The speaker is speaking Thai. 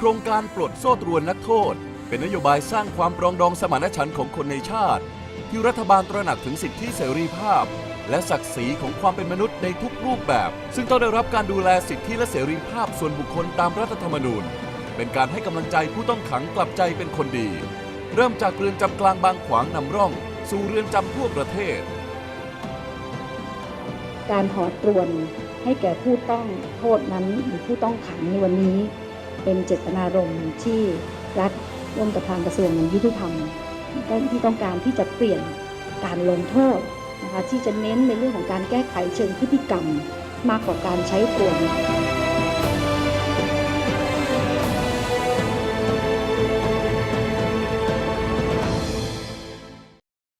โครงการปลดโซ่ตรวนนักโทษ เป็นนโยบายสร้างความปรองดองสมานฉันท์ของคนในชาติ ที่รัฐบาลตระหนักถึงสิทธิเสรีภาพ และศักดิ์ศรีของความเป็นมนุษย์ในทุกรูปแบบ ซึ่งต้องได้รับการดูแลสิทธิและเสรีภาพส่วนบุคคลตามรัฐธรรมนูญ เป็นการให้กำลังใจผู้ต้องขังกลับใจเป็นคนดี เริ่มจากเรือนจำกลางบางขวางนำร่อง สู่เรือนจำทั่วประเทศ การถอตรวนให้แก่ผู้ต้องโทษนั้นหรือผู้ต้องขังในวันนี้ เป็นเจตนารมณ์ที่รัฐร่วมกับทางกระทรวงยุติธรรมที่ต้องการที่จะเปลี่ยนการลงโทษนะคะที่จะเน้นในเรื่องของการแก้ไขเชิงพฤติกรรมมากกว่าการใช้ตรวง